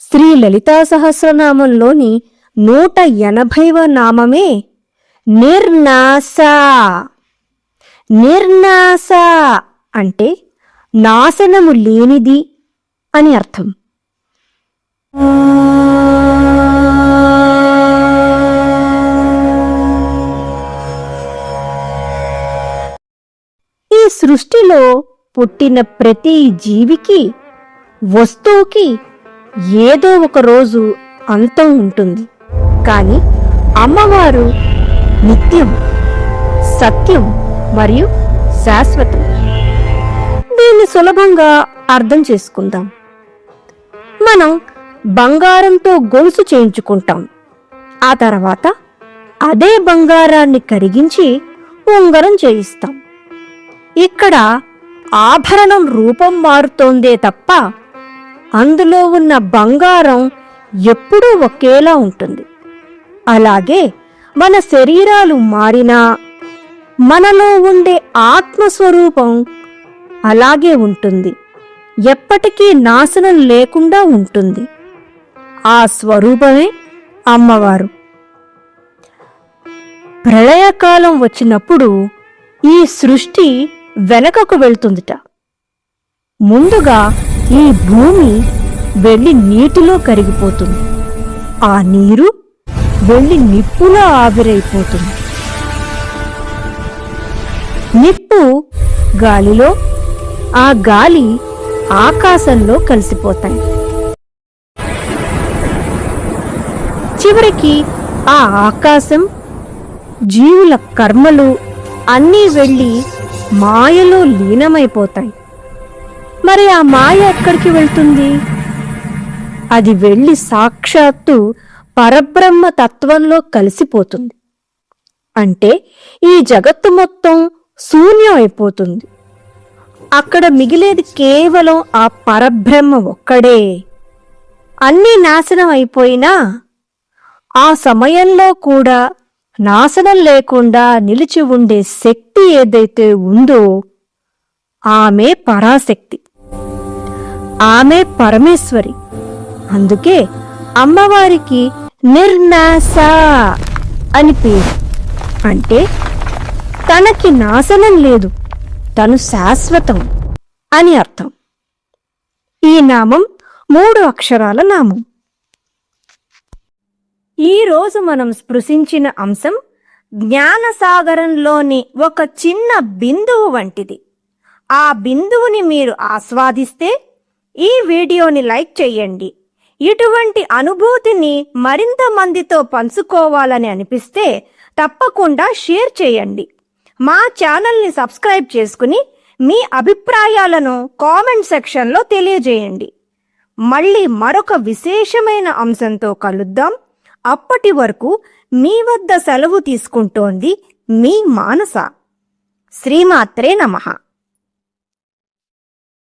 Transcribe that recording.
శ్రీ లలితా సహస్రనామంలోని నూట ఎనభైవ నామమే నిర్నాస. నిర్నాస అంటే నాశనము లేనిది అని అర్థం. ఈ సృష్టిలో పుట్టిన ప్రతి జీవికి వస్తువుకి ఏదో ఒక రోజు అంతం ఉంటుంది. కానీ అమ్మవారు నిత్యం సత్యం మరియు శాశ్వతం. దీన్ని సులభంగా అర్థం చేసుకుందాం. మనం బంగారంతో గొలుసు చేయించుకుంటాం. ఆ తర్వాత అదే బంగారాన్ని కరిగించి ఉంగరం చేయిస్తాం. ఇక్కడ ఆభరణం రూపం మారుతోందే తప్ప అందులో ఉన్న బంగారం ఎప్పుడూ ఒకేలా ఉంటుంది. అలాగే మన శరీరాలు మారినా మనలో ఉండే ఆత్మస్వరూపం అలాగే ఉంటుంది. ఎప్పటికీ నాశనం లేకుండా ఉంటుంది. ఆ స్వరూపమే అమ్మవారు. ప్రళయకాలం వచ్చినప్పుడు ఈ సృష్టి వెనకకు వెళ్తుందిట. ముందుగా ఈ భూమి వెళ్ళి నీటిలో కరిగిపోతుంది. ఆ నీరు వెళ్ళి నిప్పులో ఆవిరైపోతుంది. నిప్పు గాలిలో ఆ గాలి ఆకాశంలో కలిసిపోతాయి. చివరికి ఆ ఆకాశం జీవుల కర్మలు అన్నీ వెళ్ళి మాయలో లీనమైపోతాయి. మరి ఆ మాయ ఎక్కడికి వెళ్తుంది? అది వెళ్ళి సాక్షాత్తు పరబ్రహ్మ తత్వంలో కలిసిపోతుంది. అంటే ఈ జగత్తు మొత్తం శూన్యం అయిపోతుంది. అక్కడ మిగిలేది కేవలం ఆ పరబ్రహ్మ ఒక్కడే. అన్నీ నాశనం అయిపోయినా ఆ సమయంలో కూడా నాశనం లేకుండా నిలిచి ఉండే శక్తి ఏదైతే ఉందో ఆమె పరాశక్తి. ఆమె పరమేశ్వరి. అందుకే అమ్మవారికి నిర్నాశ అని పేరు. అంటే తనకి నాశనం లేదు తను శాశ్వతం అని అర్థం. ఈ నామం మూడు అక్షరాల నామం. ఈరోజు మనం స్పృశించిన అంశం జ్ఞానసాగరంలోని ఒక చిన్న బిందువు వంటిది. ఆ బిందువుని మీరు ఆస్వాదిస్తే ఈ వీడియోని లైక్ చేయండి. ఇటువంటి అనుభూతిని మరింత మందితో పంచుకోవాలని అనిపిస్తే తప్పకుండా షేర్ చేయండి. మా ఛానల్ని సబ్స్క్రైబ్ చేసుకుని మీ అభిప్రాయాలను కామెంట్ సెక్షన్లో తెలియజేయండి. మళ్ళీ మరొక విశేషమైన అంశంతో కలుద్దాం. అప్పటి వరకు మీ వద్ద సెలవు తీసుకుంటోంది మీ మానస. శ్రీమాత్రే నమః.